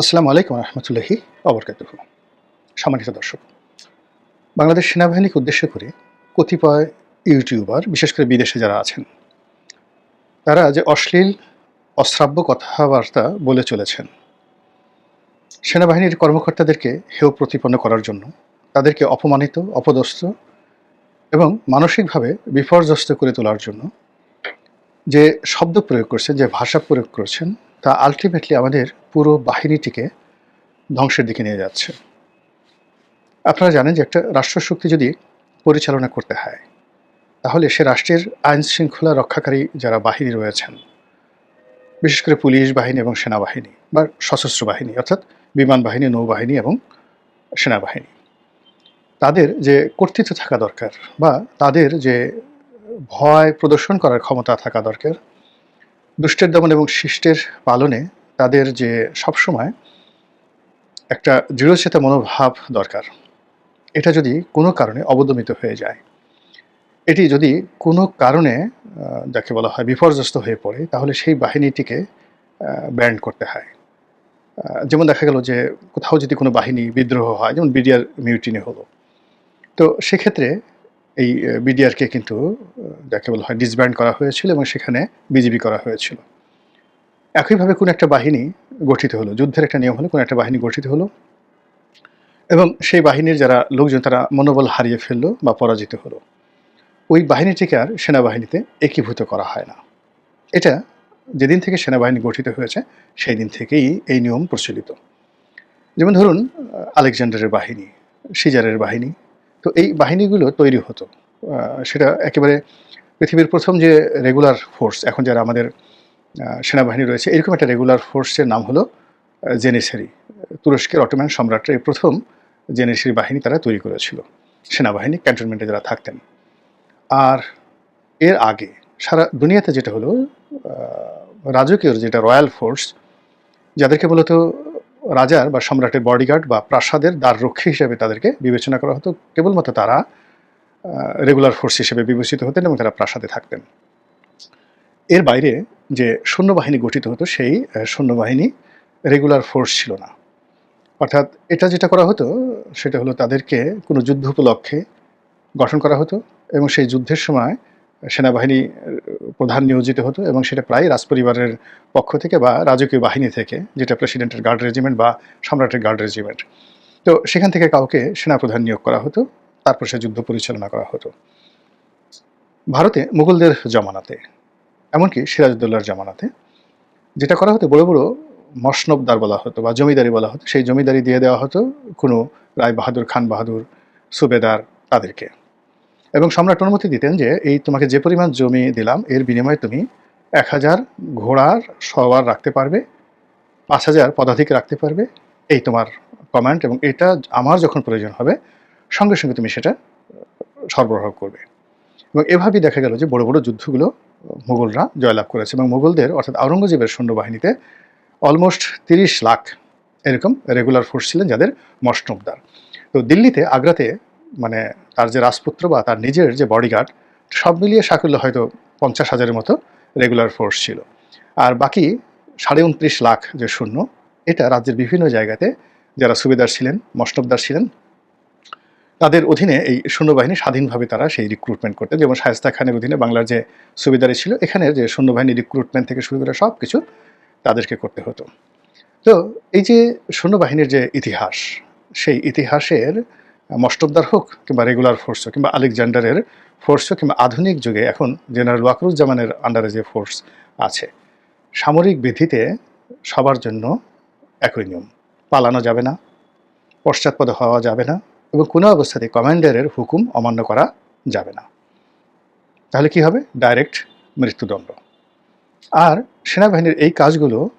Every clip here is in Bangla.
আসসালামু আলাইকুম রহমতুল্লাহি অবরকাতুহ। সম্মানিত দর্শক, বাংলাদেশ সেনাবাহিনীকে উদ্দেশ্য করে কতিপয় ইউটিউবার, বিশেষ করে বিদেশে যারা আছেন, তারা যে অশ্লীল, অশ্রাব্য কথাবার্তা বলে চলেছেন, সেনাবাহিনীর কর্মকর্তাদেরকে হেয় প্রতিপন্ন করার জন্য তাদেরকে অপমানিত, অপদস্থ এবং মানসিকভাবে বিপর্যস্ত করে তোলার জন্য যে শব্দ প্রয়োগ করছেন, যে ভাষা প্রয়োগ করছেন তা আলটিমেটলি আমাদের পুরো বাহিনীটিকে ধ্বংসের দিকে নিয়ে যাচ্ছে। আপনারা জানেন যে একটা রাষ্ট্রশক্তি যদি পরিচালনা করতে হয়, তাহলে সে রাষ্ট্রের আইন শৃঙ্খলা রক্ষাকারী যারা বাহিনী রয়েছেন, বিশেষ করে পুলিশ বাহিনী এবং সেনাবাহিনী বা সশস্ত্র বাহিনী, অর্থাৎ বিমান বাহিনী, নৌবাহিনী এবং সেনাবাহিনী, তাদের যে কর্তৃত্ব থাকা দরকার বা তাদের যে ভয় প্রদর্শন করার ক্ষমতা থাকা দরকার দুষ্টের দমন এবং শিষ্টের পালনে তাদের যে সবসময় একটা দৃঢ়চেতা মনোভাব দরকার। এটা যদি কোনো কারণে অবদমিত হয়ে যায়, এটি যদি কোনো কারণে যাকে বলা হয় বিপর্যস্ত হয়ে পড়ে, তাহলে সেই বাহিনীটিকে ব্যান্ড করতে হয়। যেমন দেখা গেল যে কোথাও যদি কোনো বাহিনী বিদ্রোহ হয়, যেমন বিডিআর মিউটিনি হলো। তো সেক্ষেত্রে এই বিডিআরকে কিন্তু যাকে বলা হয় ডিসব্যান্ড করা হয়েছিল এবং সেখানে বিজিবি করা হয়েছিল। একইভাবে কোনো একটা বাহিনী গঠিত হলো, যুদ্ধের একটা নিয়ম হলো কোনো একটা বাহিনী গঠিত হলো এবং সেই বাহিনীর যারা লোকজন তারা মনোবল হারিয়ে ফেলল বা পরাজিত হলো। ওই বাহিনীটিকে আর সেনাবাহিনীতে একীভূত করা হয় না। এটা যেদিন থেকে সেনাবাহিনী গঠিত হয়েছে, সেই দিন থেকেই এই নিয়ম প্রচলিত। যেমন ধরুন, আলেকজান্ডারের বাহিনী, সিজারের বাহিনী তো এই বাহিনীগুলো তৈরি হতো। সেটা একেবারে পৃথিবীর প্রথম যে রেগুলার ফোর্স এখন যারা আমাদের সেনাবাহিনী রয়েছে, এরকম একটা রেগুলার ফোর্সের নাম হলো জেনেসারি। তুরস্কের অটোম্যান সম্রাটরা এই প্রথম জেনেসারি বাহিনী তারা তৈরি করেছিল, সেনাবাহিনী ক্যান্টনমেন্টে যারা থাকতেন। আর এর আগে সারা দুনিয়াতে যেটা হলো রাজকীয় যেটা রয়্যাল ফোর্স যাদেরকে মূলত রাজার বা সম্রাটের বডিগার্ড বা প্রাসাদের দ্বার রক্ষী হিসেবে তাদেরকে বিবেচনা করা হতো। কেবলমাত্র তারা রেগুলার ফোর্স হিসেবে বিবেচিত হতেন এবং তারা প্রাসাদে থাকতেন। এর বাইরে যে সৈন্যবাহিনী গঠিত হতো, সেই সৈন্যবাহিনী রেগুলার ফোর্স ছিল না। অর্থাৎ এটা যেটা করা হতো, সেটা হলো তাদেরকে কোনো যুদ্ধ উপলক্ষে গঠন করা হতো এবং সেই যুদ্ধের সময় সেনাবাহিনী, প্রধান নিয়োজিত হতো এবং সেটা প্রায় রাজপরিবারের পক্ষ থেকে বা রাজকীয় বাহিনী থেকে, যেটা প্রেসিডেন্টের গার্ড রেজিমেন্ট বা সম্রাটের গার্ড রেজিমেন্ট। তো সেখান থেকে কাউকে সেনাপ্রধান নিয়োগ করা হতো, তারপর সে যুদ্ধ পরিচালনা করা হতো। ভারতে মুঘলদের জমানাতে, এমনকি সিরাজউদ্দৌলার জামানাতে, যেটা করা হতো বড় বড় মসনবদার বলা হতো বা জমিদারি বলা হতো, সেই জমিদারি দিয়ে দেওয়া হতো কোনো রায় বাহাদুর, খান বাহাদুর, সুবেদার তাদেরকে। এবং সম্রাট অনুমতি দিতেন যে, এই তোমাকে যে পরিমাণ জমি দিলাম, এর বিনিময়ে তুমি এক হাজার ঘোড়ার সওয়ার রাখতে পারবে, পাঁচ হাজার পদাধিক রাখতে পারবে। এই তোমার কমান্ড এবং এটা আমার যখন প্রয়োজন হবে, সঙ্গে সঙ্গে তুমি সেটা সরবরাহ করবে। এবং এভাবেই দেখা গেল যে, বড় বড় যুদ্ধগুলো মুঘলরা জয়লাভ করেছে এবং মুঘলদের, অর্থাৎ আওরঙ্গজেবের সৈন্যবাহিনীতে অলমোস্ট তিরিশ লাখ এরকম রেগুলার ফোর্স ছিলেন যাদের মসনবদার তো দিল্লিতে, আগ্রাতে মানে তার যে রাজপুত্র বা তার নিজের যে বডিগার্ড সব মিলিয়ে সাকুল্য হয়তো পঞ্চাশ হাজারের মতো রেগুলার ফোর্স ছিল। আর বাকি সাড়ে উনত্রিশ লাখ যে শূন্য, এটা রাজ্যের বিভিন্ন জায়গাতে যারা সুবেদার ছিলেন মসনবদার ছিলেন, তাদের অধীনে এই সৈন্যবাহিনী স্বাধীনভাবে তারা সেই রিক্রুটমেন্ট করতেন যেমন শায়স্তা খানের অধীনে বাংলার যে সুবিধারি ছিল, এখানের যে সৈন্যবাহিনী রিক্রুটমেন্ট থেকে শুরু করে সব কিছু তাদেরকে করতে হতো। তো এই যে সৈন্যবাহিনীর যে ইতিহাস, সেই ইতিহাসের মষ্টবদার হোক কিংবা রেগুলার ফোর্স হোক কিংবা আলেকজান্ডারের ফোর্স হোক কিংবা আধুনিক যুগে এখন জেনারেল ওয়াকরুজ্জামানের আন্ডারে যে ফোর্স আছে, সামরিক বিধিতে সবার জন্য একই নিয়ম, পালানো যাবে না পশ্চাৎপদ হওয়া যাবে না এবং কোনো অবস্থাতে কমান্ডারের হুকুম অমান্য করা যাবে না। তাহলে কি হবে? ডাইরেক্ট মৃত্যুদণ্ড। আর সেনাবাহিনীর এই কাজগুলো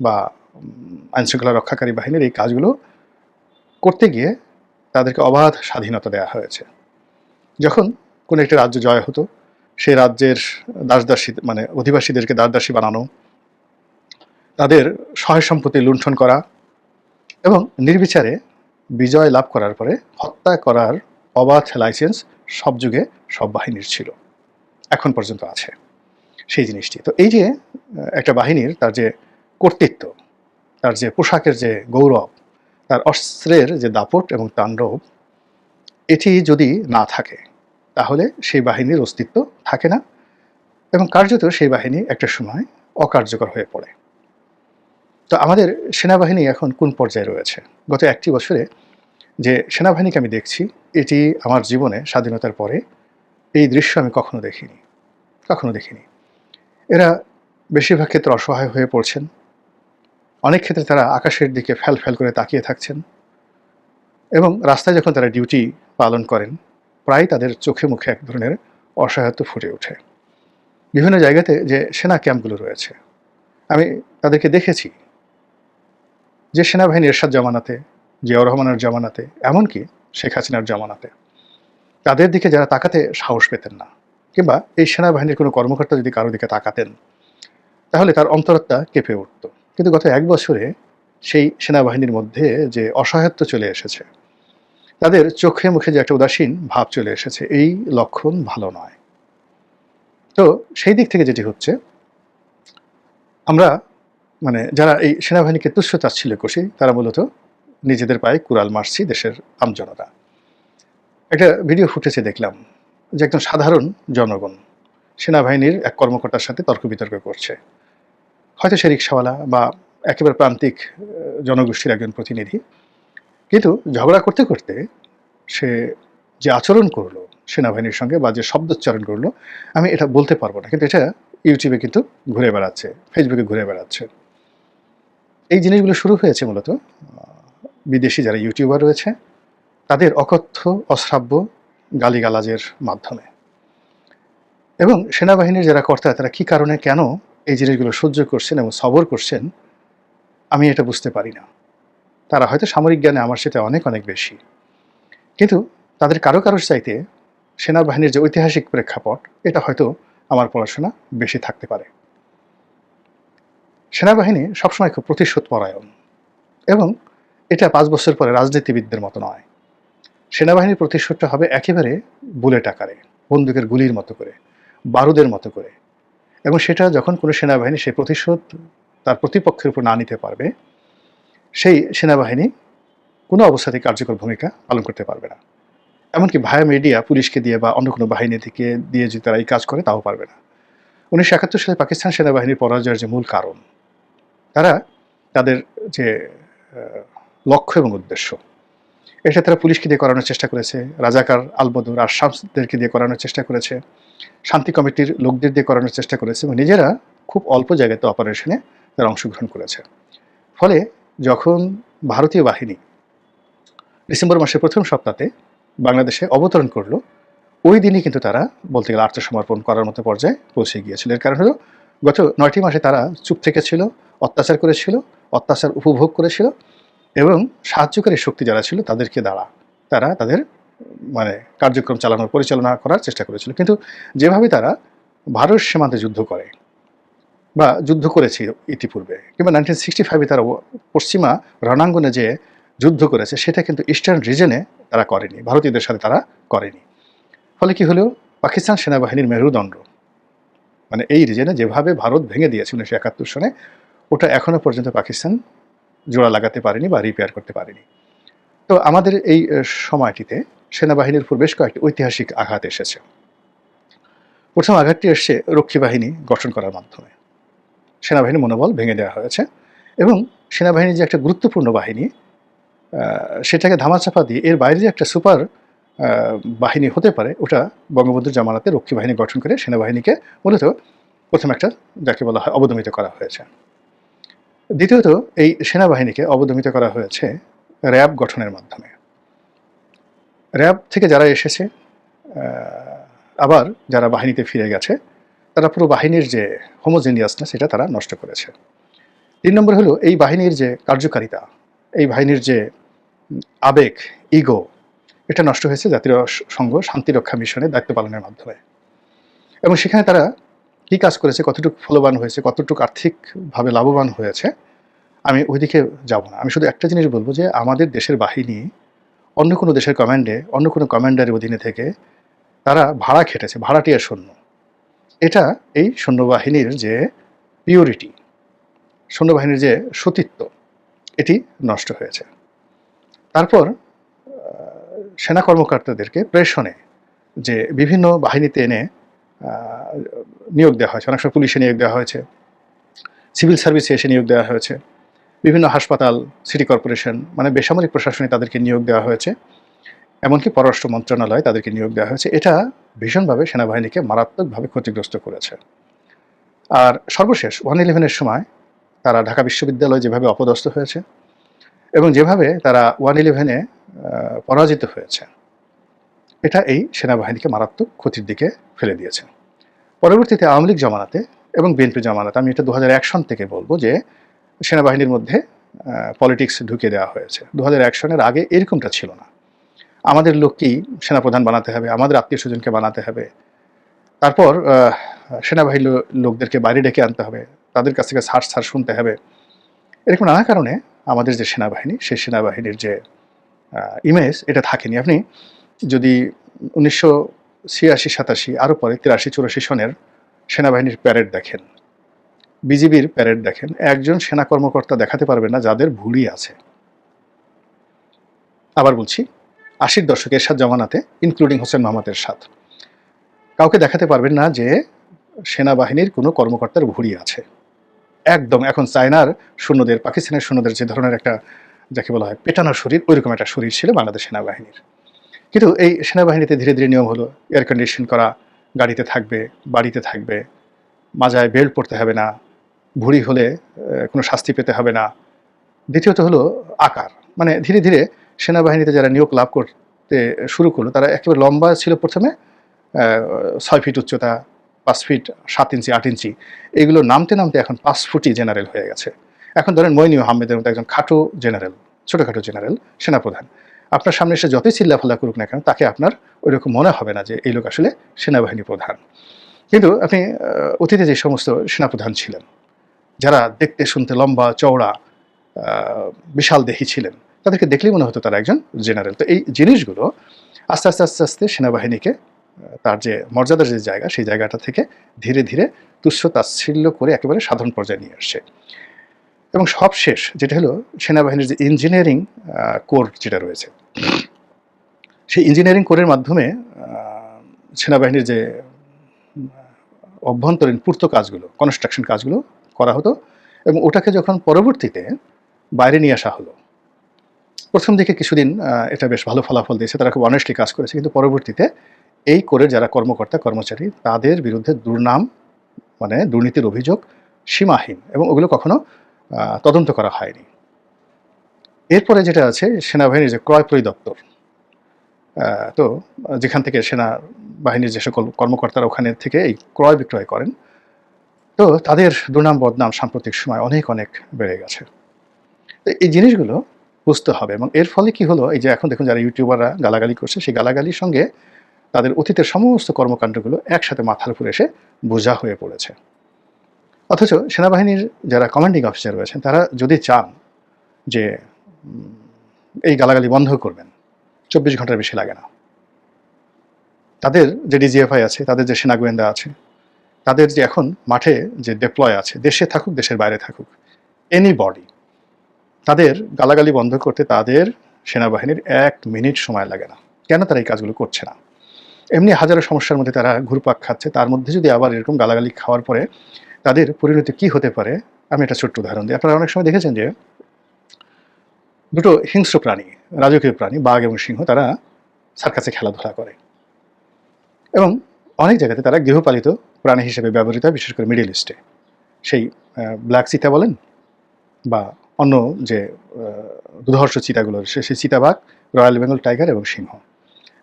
বা আইনশৃঙ্খলা রক্ষাকারী বাহিনীর এই কাজগুলো করতে গিয়ে তাদেরকে অবাধ স্বাধীনতা দেওয়া হয়েছে। যখন কোনো একটি রাজ্য জয় হতো, সেই রাজ্যের দাসদাসী মানে অধিবাসীদেরকে দাসদাসী বানানো, তাদের সহায় সম্পত্তি লুণ্ঠন করা এবং নির্বিচারে বিজয় লাভ করার পরে হত্যা করার অবাধ লাইসেন্স সব যুগে সব বাহিনীর ছিল। এখন পর্যন্ত আছে সেই জিনিসটি। তো এই যে একটা বাহিনীর তার যে কর্তৃত্ব, তার যে পোশাকের যে গৌরব তার অস্ত্রের যে দাপট এবং তাণ্ডব, এটি যদি না থাকে, তাহলে সেই বাহিনীর অস্তিত্ব থাকে না এবং কার্যত সেই বাহিনী একটা সময় অকার্যকর হয়ে পড়ে। তো আমাদের সেনাবাহিনী এখন কোন পর্যায়ে রয়েছে? গত একটি বছরে যে সেনাবাহিনীকে আমি দেখছি, এটি আমার জীবনে স্বাধীনতার পরে এই দৃশ্য আমি কখনো দেখিনি কখনো দেখিনি। এরা বেশিরভাগ ক্ষেত্রে অসহায় হয়ে পড়ছেন। অনেক ক্ষেত্রে তারা আকাশের দিকে ফ্যাল ফ্যাল করে তাকিয়ে থাকছেন এবং রাস্তায় যখন তারা ডিউটি পালন করেন, প্রায় তাদের চোখে মুখে এক ধরনের অসহায়ত্ব ফুটে ওঠে। বিভিন্ন জায়গাতে যে সেনা ক্যাম্পগুলো রয়েছে, আমি তাদেরকে দেখেছি যে সেনাবাহিনী এরশাদ জামানাতে, জিয়াউর রহমানের জামানাতে, এমনকি শেখ হাসিনার জামানাতে। তাদের দিকে যারা তাকাতে সাহস পেতেন না, কিংবা এই সেনাবাহিনীর কোনো কর্মকর্তা যদি কারও দিকে তাকাতেন, তাহলে তার অন্তরত্বা কেঁপে উঠত। কিন্তু গত এক বছরে সেই সেনাবাহিনীর মধ্যে যে অসহায়ত্ব চলে এসেছে, তাদের চোখে মুখে যে একটা উদাসীন ভাব চলে এসেছে, এই লক্ষণ ভালো নয়। তো সেই দিক থেকে যেটি হচ্ছে, আমরা মানে যারা এই সেনাবাহিনীকে তুচ্ছ তাচ্ছিল্য করছি, তারা মূলত নিজেদের পায়ে কুড়াল মারছি দেশের আমজনতা একটা ভিডিও ফুটেছে দেখলাম যে একজন সাধারণ জনগণ সেনাবাহিনীর এক কর্মকর্তার সাথে তর্ক বিতর্ক করছে। হয়তো সে রিক্সাওয়ালা বা একেবারে প্রান্তিক জনগোষ্ঠীর একজন প্রতিনিধি। কিন্তু ঝগড়া করতে করতে সে যে আচরণ করল সেনাবাহিনীর সঙ্গে বা যে শব্দোচ্চারণ করল, আমি এটা বলতে পারব না। কিন্তু এটা ইউটিউবে কিন্তু ঘুরে বেড়াচ্ছে, ফেসবুকে ঘুরে বেড়াচ্ছে। এই জিনিসগুলো শুরু হয়েছে মূলত বিদেশি যারা ইউটিউবার রয়েছে, তাদের অকথ্য, অশ্রাব্য গালিগালাজের মাধ্যমে। এবং সেনাবাহিনীর যারা কর্তা, তারা কি কারণে, কেন এই জিনিসগুলো সহ্য করছেন এবং সবর করছেন, আমি এটা বুঝতে পারি না। তারা হয়তো সামরিক জ্ঞানে আমার সাথে অনেক অনেক বেশি। কিন্তু তাদের কারও কারোর চাইতে সেনাবাহিনীর যে ঐতিহাসিক প্রেক্ষাপট, এটা হয়তো আমার পড়াশোনা বেশি থাকতে পারে। সেনাবাহিনী সবসময় খুব প্রতিশোধ পরায়ণ এবং এটা পাঁচ বছর পরে রাজনীতিবিদদের মতো নয়। সেনাবাহিনীর প্রতিশোধটা হবে একেবারে বুলেট আকারে, বন্দুকের গুলির মতো করে, বারুদের মতো করে। এবং সেটা যখন কোনো সেনাবাহিনী সেই প্রতিশোধ তার প্রতিপক্ষের উপর না নিতে পারবে, সেই সেনাবাহিনী কোনো অবস্থাতেই কার্যকর ভূমিকা পালন করতে পারবে না। এমনকি ভায়া মিডিয়া, পুলিশকে দিয়ে বা অন্য কোনো বাহিনী থেকে দিয়ে যদি তারা এই কাজ করে, তাও পারবে না। উনিশশো একাত্তর সালে পাকিস্তান সেনাবাহিনীর পরাজয়ের যে মূল কারণ, তারা তাদের যে লক্ষ্য এবং উদ্দেশ্য এটা তারা পুলিশকে দিয়ে করানোর চেষ্টা করেছে, রাজাকার আলবদুর আর শামসদেরকে দিয়ে করানোর চেষ্টা করেছে। শান্তি কমিটির লোকদের দিয়ে করানোর চেষ্টা করেছে এবং নিজেরা খুব অল্প জায়গাতে অপারেশনে তারা অংশগ্রহণ করেছে। ফলে যখন ভারতীয় বাহিনী ডিসেম্বর মাসের প্রথম সপ্তাহে বাংলাদেশে অবতরণ করল, ওই দিনই কিন্তু তারা বলতে গেলে আত্মসমর্পণ করার মতো পর্যায়ে পৌঁছে গিয়েছিল। এর কারণ হলো, গত নয়টি মাসে তারা চুপ থেকেছিল, অত্যাচার করেছিল, অত্যাচার উপভোগ করেছিল এবং সাহায্যকারী শক্তি যারা ছিল তাদেরকে দ্বারা তারা তাদের মানে কার্যক্রম চালানোর পরিচালনা করার চেষ্টা করেছিল। কিন্তু যেভাবে তারা ভারত সীমান্তে যুদ্ধ করে বা যুদ্ধ করেছে ইতিপূর্বে, কিংবা নাইনটিন সিক্সটি ফাইভে তারা পশ্চিমা রণাঙ্গনে যে যুদ্ধ করেছে, সেটা কিন্তু ইস্টার্ন রিজনে তারা করেনি, ভারতীয়দের সাথে তারা করেনি। ফলে কি হলো? পাকিস্তান সেনাবাহিনীর মেরুদণ্ড মানে এই রিজনে যেভাবে ভারত ভেঙে দিয়েছে উনিশশো একাত্তর সনে ওটা এখনও পর্যন্ত পাকিস্তান জোড়া লাগাতে পারেনি বা রিপেয়ার করতে পারেনি। তো আমাদের এই সময়টিতে সেনাবাহিনীর উপর বেশ কয়েকটি ঐতিহাসিক আঘাত এসেছে। প্রথম আঘাতটি এসছে রক্ষী বাহিনী গঠন করার মাধ্যমে। সেনাবাহিনীর মনোবল ভেঙে দেওয়া হয়েছে এবং সেনাবাহিনী যে একটা গুরুত্বপূর্ণ বাহিনী সেটাকে ধামাচাপা দিয়ে এর বাইরে যে একটা সুপার বাহিনী হতে পারে, ওটা বঙ্গবন্ধুর জামানাতে রক্ষী বাহিনী গঠন করে সেনাবাহিনীকে মূলত প্রথম একটা যাকে বলা হয় অবদমিত করা হয়েছে। দ্বিতীয়ত, এই সেনাবাহিনীকে অবদমিত করা হয়েছে র্যাব গঠনের মাধ্যমে। র্যাব থেকে যারা এসেছে আবার যারা বাহিনীতে ফিরে গেছে, তারা পুরো বাহিনীর যে হোমোজেনিয়াসনেস সেটা তারা নষ্ট করেছে। তিন নম্বর হলো, এই বাহিনীর যে কার্যকারিতা, এই বাহিনীর যে আবেগ ইগো এটা নষ্ট হয়েছে জাতীয় সংঘ শান্তিরক্ষা মিশনের দায়িত্ব পালনের মাধ্যমে। এবং সেখানে তারা কী কাজ করেছে, কতটুকু ফলবান হয়েছে, কতটুকু আর্থিকভাবে লাভবান হয়েছে, আমি ওইদিকে যাব না। আমি শুধু একটা জিনিস বলব যে, আমাদের দেশের বাহিনী অন্য কোনো দেশের কমান্ডে অন্য কোনো কমান্ডারের অধীনে থেকে তারা ভাড়া খেটেছে ভাড়াটিয়া সৈন্য। এটা এই সৈন্যবাহিনীর যে পিওরিটি সৈন্যবাহিনীর যে সতীত্ব, এটি নষ্ট হয়েছে। তারপর সেনা কর্মকর্তাদেরকে প্রেষণে যে বিভিন্ন বাহিনীতে এনে নিয়োগ দেওয়া হয়েছে, অনেক সময় পুলিশে নিয়োগ দেওয়া হয়েছে সিভিল সার্ভিসে এসে নিয়োগ দেওয়া হয়েছে। বিভিন্ন হাসপাতাল, সিটি কর্পোরেশন মানে বেসামরিক প্রশাসনে তাদেরকে নিয়োগ দেওয়া হয়েছে। এমনকি পররাষ্ট্র মন্ত্রণালয় তাদেরকে নিয়োগ দেওয়া হয়েছে। এটা ভীষণভাবে সেনাবাহিনীকে মারাত্মকভাবে ক্ষতিগ্রস্ত করেছে। আর সর্বশেষ ওয়ান ইলেভেনের সময় তারা ঢাকা বিশ্ববিদ্যালয় যেভাবে অপদস্থ হয়েছে এবং যেভাবে তারা ওয়ান ইলেভেনে পরাজিত হয়েছে, এটা এই সেনাবাহিনীকে মারাত্মক ক্ষতির দিকে ফেলে দিয়েছে। পরবর্তীতে আওয়ামী লীগ জমানাতে এবং বিএনপি জামানাতে, আমি এটা দু হাজার এক সন থেকে বলব যে সেনাবাহিনীর মধ্যে পলিটিক্স ঢুকে দেওয়া হয়েছে। দু এক সনের আগে এরকমটা ছিল না। আমাদের লোককেই সেনাপ্রধান বানাতে হবে, আমাদের আত্মীয় স্বজনকে বানাতে হবে। তারপর সেনাবাহিনীর লোকদেরকে বাইরে ডেকে আনতে হবে, তাদের কাছ থেকে সার সার শুনতে হবে। এরকম নানা কারণে আমাদের যে সেনাবাহিনী, সেই সেনাবাহিনীর যে ইমেজ এটা থাকেনি। আপনি যদি উনিশশো ছিয়াশি সাতাশি, আরও পরে তিরাশি চুরাশি সনের সেনাবাহিনীর প্যারেড দেখেন বিজিবির প্যারেড দেখেন, একজন সেনা কর্মকর্তা দেখাতে পারবেন না যাদের ভুলই আছে। আবার বলছি, আশির দশকে এরশাদ জমানাতে ইনক্লুডিং হোসেন মোহাম্মদ এরশাদ, কাউকে দেখাতে পারবেন না যে সেনাবাহিনীর কোনো কর্মকর্তার ভুড়ি আছে। একদম, এখন চায়নার সৈন্যদের, পাকিস্তানের সৈন্যদের যে ধরনের একটা, যাকে বলা হয় পেটানো শরীর, ওইরকম একটা শরীর ছিল বাংলাদেশ সেনাবাহিনীর। কিন্তু এই সেনাবাহিনীতে ধীরে ধীরে নিয়ম হলো এয়ার কন্ডিশন করা, গাড়িতে থাকবে, বাড়িতে থাকবে, মাজায় বেল্ট পড়তে হবে না ভুড়ি হলে কোনো শাস্তি পেতে হবে না। দ্বিতীয়ত হলো আকার। মানে ধীরে ধীরে সেনাবাহিনীতে যারা নিয়োগ লাভ করতে শুরু করল, তারা একেবারে লম্বা ছিল প্রথমে ছয় ফিট উচ্চতা, পাঁচ ফিট সাত ইঞ্চি, আট ইঞ্চি। এগুলো নামতে নামতে এখন পাঁচ ফুটই জেনারেল হয়ে গেছে। এখন ধরেন মইনি আহমেদের মতো একজন খাটো জেনারেল, ছোটোখাটো জেনারেল, সেনাপ্রধান। আপনার সামনে এসে যতই চিল্লাফাল্লা করুক না কেন, তাকে আপনার ওইরকম মনে হবে না যে এই লোক আসলে সেনাবাহিনী প্রধান। কিন্তু আপনি অতীতে যে সমস্ত সেনাপ্রধান ছিলেন যারা দেখতে, শুনতে লম্বা, চওড়া বিশাল দেহি ছিলেন, তাদেরকে দেখলেই মনে হতো তারা একজন জেনারেল তো এই জিনিসগুলো আস্তে আস্তে আস্তে আস্তে সেনাবাহিনীকে তার যে মর্যাদার যে জায়গা, সেই জায়গাটা থেকে ধীরে ধীরে তুচ্ছ তাচ্ছিল্য করে একেবারে সাধারণ পর্যায়ে নিয়ে আসছে। এবং সব শেষ, যেটা হলো সেনাবাহিনীর যে ইঞ্জিনিয়ারিং কোর যেটা রয়েছে, সেই ইঞ্জিনিয়ারিং কোরের মাধ্যমে সেনাবাহিনীর যে অভ্যন্তরীণ পূর্ত কাজগুলো কনস্ট্রাকশন কাজগুলো করা হতো এবং ওটাকে যখন পরবর্তীতে বাইরে নিয়ে আসা হলো, প্রথম দিকে কিছুদিন এটা বেশ ভালো ফলাফল দিয়েছে, তারা খুব অনেস্টলি কাজ করেছে, কিন্তু পরবর্তীতে এই করে যারা কর্মকর্তা, কর্মচারী, তাদের বিরুদ্ধে দুর্নাম মানে দুর্নীতির অভিযোগ সীমাহীন এবং ওগুলো কখনো তদন্ত করা হয়নি। এরপরে যেটা আছে, সেনাবাহিনীর যে ক্রয় পরিদপ্তর তো যেখান থেকে সেনা বাহিনীর যে সকল কর্মকর্তারা ওখানে থেকে এই ক্রয় বিক্রয় করেন তো তাদের দুর্নাম বদনাম সাম্প্রতিক সময় অনেক অনেক বেড়ে গেছে। তো এই জিনিসগুলো বুঝতে হবে এবং এর ফলে কি হলো, এই যে এখন দেখুন যারা ইউটিউবাররা গালাগালি করছে, সেই গালাগালির সঙ্গে তাদের অতীতের সমস্ত কর্মকাণ্ডগুলো একসাথে মাথার উপরে এসে বোঝা হয়ে পড়েছে। অথচ সেনাবাহিনীর যারা কমান্ডিং অফিসার রয়েছেন, তারা যদি চান যে এই গালাগালি বন্ধ করবেন, চব্বিশ ঘণ্টার বেশি লাগে না। তাদের যে ডিজিএফআই আছে, তাদের যে সেনা গোয়েন্দা আছে তাদের যে এখন মাঠে যে ডেপ্লয় আছে, দেশে থাকুক, দেশের বাইরে থাকুক এনি বডি তাদের গালাগালি বন্ধ করতে তাদের সেনাবাহিনীর এক মিনিট সময় লাগে না। কেন তারা এই কাজগুলো করছে না? এমনি হাজারো সমস্যার মধ্যে তারা ঘুরপাক খাচ্ছে, তার মধ্যে যদি আবার এরকম গালাগালি খাওয়ার পরে তাদের পরিণতি কি হতে পারে? আমি একটা ছোট্ট উদাহরণ দিই। আপনারা অনেক সময় দেখেছেন যে দুটো হিংস্র প্রাণী, রাজকীয় প্রাণী, বাঘ এবং সিংহ, তারা সার্কাসে খেলাধুলা করে। এবং অনেক জায়গাতে তারা গৃহপালিত প্রাণী হিসেবে ব্যবহৃত হয়, বিশেষ করে মিডিল ইস্টে সেই ব্ল্যাক চিতা বলেন বা অন্য যে দুধর্ষ চিতাগুলো রয়েছে সেই চিতাবাঘ রয়্যাল বেঙ্গল টাইগার এবং সিংহ।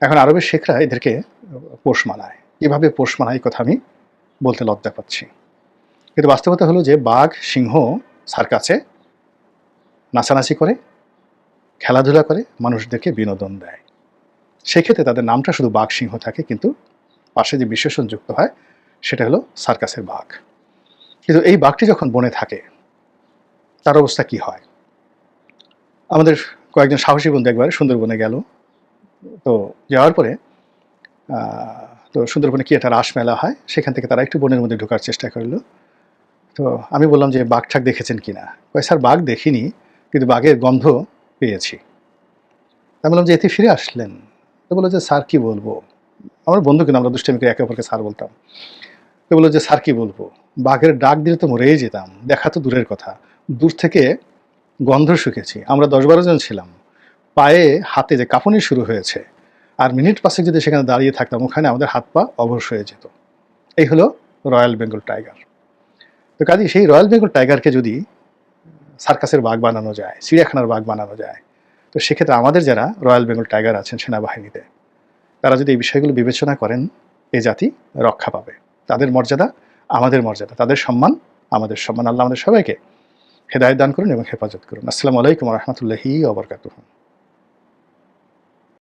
এখন আরবের শেখরা এদেরকে পোষ মানায়। এভাবে পোষ মানায় কথা আমি বলতে লজ্জা পাচ্ছি। কিন্তু বাস্তবতা হলো যে, বাঘ, সিংহ সার্কাসে নাচানাচি করে, খেলাধুলা করে, মানুষদেরকে বিনোদন দেয়। সেক্ষেত্রে তাদের নামটা শুধু বাঘ, সিংহ থাকে, কিন্তু পাশে যে বিশেষণ যুক্ত হয়, সেটা হলো সার্কাসের বাঘ। কিন্তু এই বাঘটি যখন বনে থাকে, তার অবস্থা কি হয়? আমাদের কয়েকজন সাহসী বন্ধু একবার সুন্দরবনে গেল। তো যাওয়ার পরে তো সুন্দরবনে কি একটা রাস মেলা হয়, সেখান থেকে তারা একটু বনের মধ্যে ঢোকার চেষ্টা করল। তো আমি বললাম যে, বাঘ ঠাক দেখেছেন কি না? স্যার, বাঘ দেখিনি, কিন্তু বাঘের গন্ধ পেয়েছি। আমি বললাম যে, এতে ফিরে আসলেন? তো বলল যে, স্যার, কি বলব? আমার বন্ধু কিনা আমরা দুষ্টামি করে একে অপরকে স্যার বলতাম। তো বলল যে, স্যার, কি বলব? বাঘের ডাক দিলে তো মরেই যেতাম। দেখা তো দূরের কথা। দূর থেকে গন্ধ শুকেছি। আমরা দশ বারো জন ছিলাম। পায়ে হাতে যে কাঁপুনি শুরু হয়েছে, আর মিনিট পাশে যদি সেখানে দাঁড়িয়ে থাকতাম, ওখানে আমাদের হাত পা অবশ হয়ে যেত। এই হলো রয়্যাল বেঙ্গল টাইগার। তো কাজে, সেই রয়্যাল বেঙ্গল টাইগারকে যদি সার্কাসের বাঘ বানানো যায়, চিড়িয়াখানার বাঘ বানানো যায়, তো সেক্ষেত্রে আমাদের যারা রয়্যাল বেঙ্গল টাইগার আছেন সেনাবাহিনীতে তারা যদি এই বিষয়গুলো বিবেচনা করেন, এ জাতি রক্ষা পাবে। তাদের মর্যাদা আমাদের মর্যাদা, তাদের সম্মান আমাদের সম্মান। আল্লাহ আমাদের সবাইকে হেদায়ত দান করুন এবং হেফাজত করুন। আসসালামু আলাইকুম রহমতুল্লাহি ওবরকাতুহ